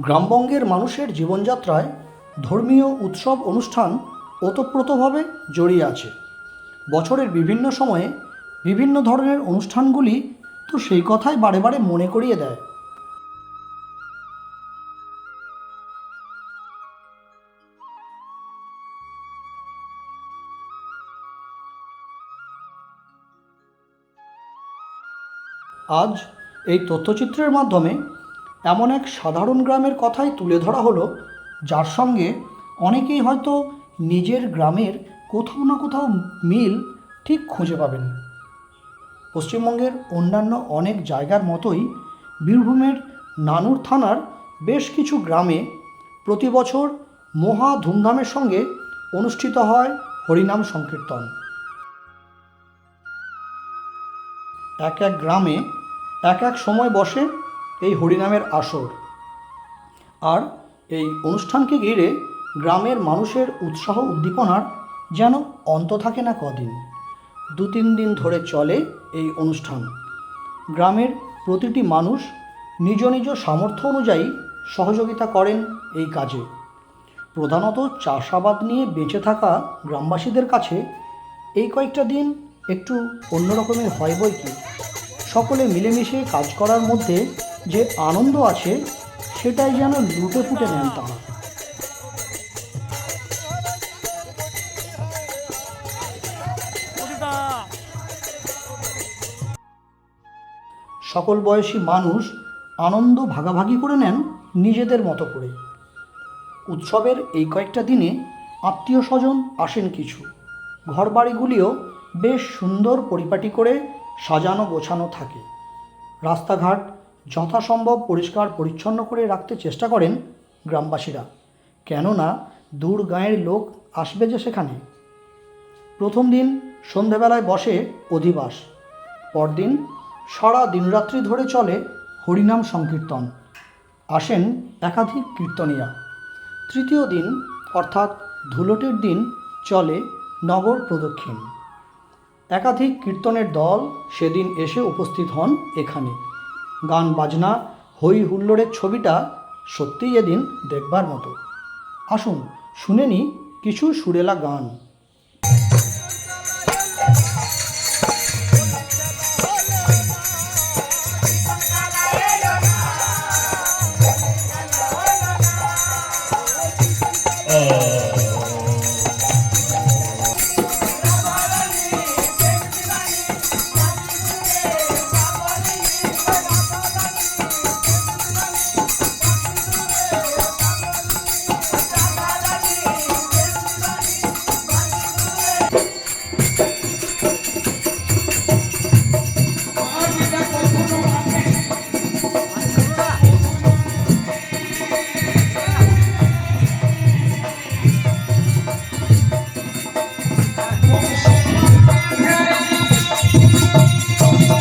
গ্রামবঙ্গের মানুষের জীবনযাত্রায় ধর্মীয় উৎসব অনুষ্ঠান ওতপ্রোতভাবে জড়িয়ে আছে। বছরের বিভিন্ন সময়ে বিভিন্ন ধরনের অনুষ্ঠানগুলি তো সেই কথাই বারে বারে মনে করিয়ে দেয়। আজ এই তথ্যচিত্রের মাধ্যমে এমন এক সাধারণ গ্রামের কথাই তুলে ধরা হলো, যার সঙ্গে অনেকেই হয়তো নিজের গ্রামের কোথাও না কোথাও মিল ঠিক খুঁজে পাবেন। পশ্চিমবঙ্গের অন্যান্য অনেক জায়গার মতোই বীরভূমের নানুর থানার বেশ কিছু গ্রামে প্রতি বছর মহা ধুমধামের সঙ্গে অনুষ্ঠিত হয় হরিনাম সংকীর্তন। এক এক গ্রামে এক এক সময় বসে এই হরিনামের আসর। আর এই অনুষ্ঠানকে ঘিরে গ্রামের মানুষের উৎসাহ উদ্দীপনার যেন অন্ত থাকে না কদিন। দু তিন দিন ধরে চলে এই অনুষ্ঠান। গ্রামের প্রতিটি মানুষ নিজ নিজ সামর্থ্য অনুযায়ী সহযোগিতা করেন এই কাজে। প্রধানত চাষাবাদ নিয়ে বেঁচে থাকা গ্রামবাসীদের কাছে এই কয়েকটা দিন একটু অন্যরকমের হয় বই কি? সকলে মিলেমিশে কাজ করার মধ্যে যে আনন্দ আছে, সেটাই যেন লুটে ফুটে নেন তারা। সকল বয়সী মানুষ আনন্দ ভাগাভাগি করে নেন নিজেদের মতো করে। উৎসবের এই কয়েকটা দিনে আত্মীয় স্বজন আসেন কিছু। ঘরবাড়িগুলিও বেশ সুন্দর পরিপাটি করে সাজানো গোছানো থাকে। রাস্তাঘাট যথাসম্ভব পরিষ্কার পরিচ্ছন্ন করে রাখতে চেষ্টা করেন গ্রামবাসীরা। কেননা দূর গাঁয়ের লোক আসবে যে সেখানে। প্রথম দিন সন্ধেবেলায় বসে অধিবাস। পরদিন সারা দিনরাত্রি ধরে চলে হরিনাম সংকীর্তন। আসেন একাধিক কীর্তনীয়া তৃতীয় দিন, অর্থাৎ ধুলোটের দিন, চলে নগর প্রদক্ষিণ। একাধিক কীর্তনের দল সেদিন এসে উপস্থিত হন এখানে। গান, বাজনা হই হুল্লোড়ের ছবিটা সত্যিই এদিন দেখবার মতো। আসুন, শুনে নি কিছু সুরেলা গান।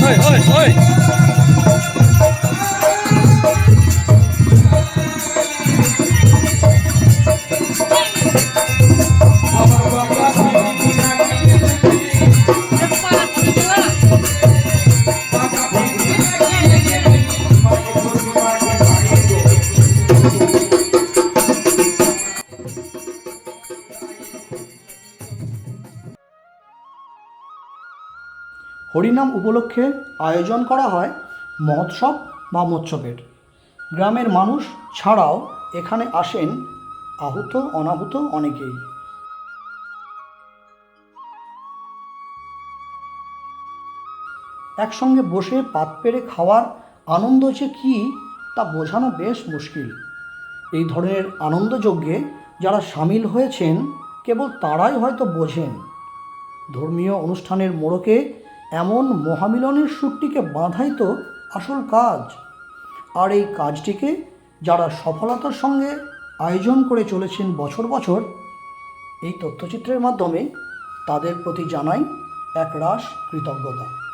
哎哎哎。হরিনাম উপলক্ষে আয়োজন করা হয় মহোৎসব বা মৎস্যপেট গ্রামের মানুষ ছাড়াও এখানে আসেন আহুত, অনাহুত অনেকেই। একসঙ্গে বসে পাত পেরে খাওয়ার আনন্দ যে কী, তা বোঝানো বেশ মুশকিল। এই ধরনের আনন্দযজ্ঞে যারা সামিল হয়েছেন, কেবল তারাই হয়তো বোঝেন। ধর্মীয় অনুষ্ঠানের মোড়কে এমন মহামিলনের সুরটিকে বাঁধাই তো আসল কাজ। আর এই কাজটিকে যারা সফলতার সঙ্গে আয়োজন করে চলেছেন বছর বছর, এই তথ্যচিত্রের মাধ্যমে তাদের প্রতি জানাই এক রাস কৃতজ্ঞতা।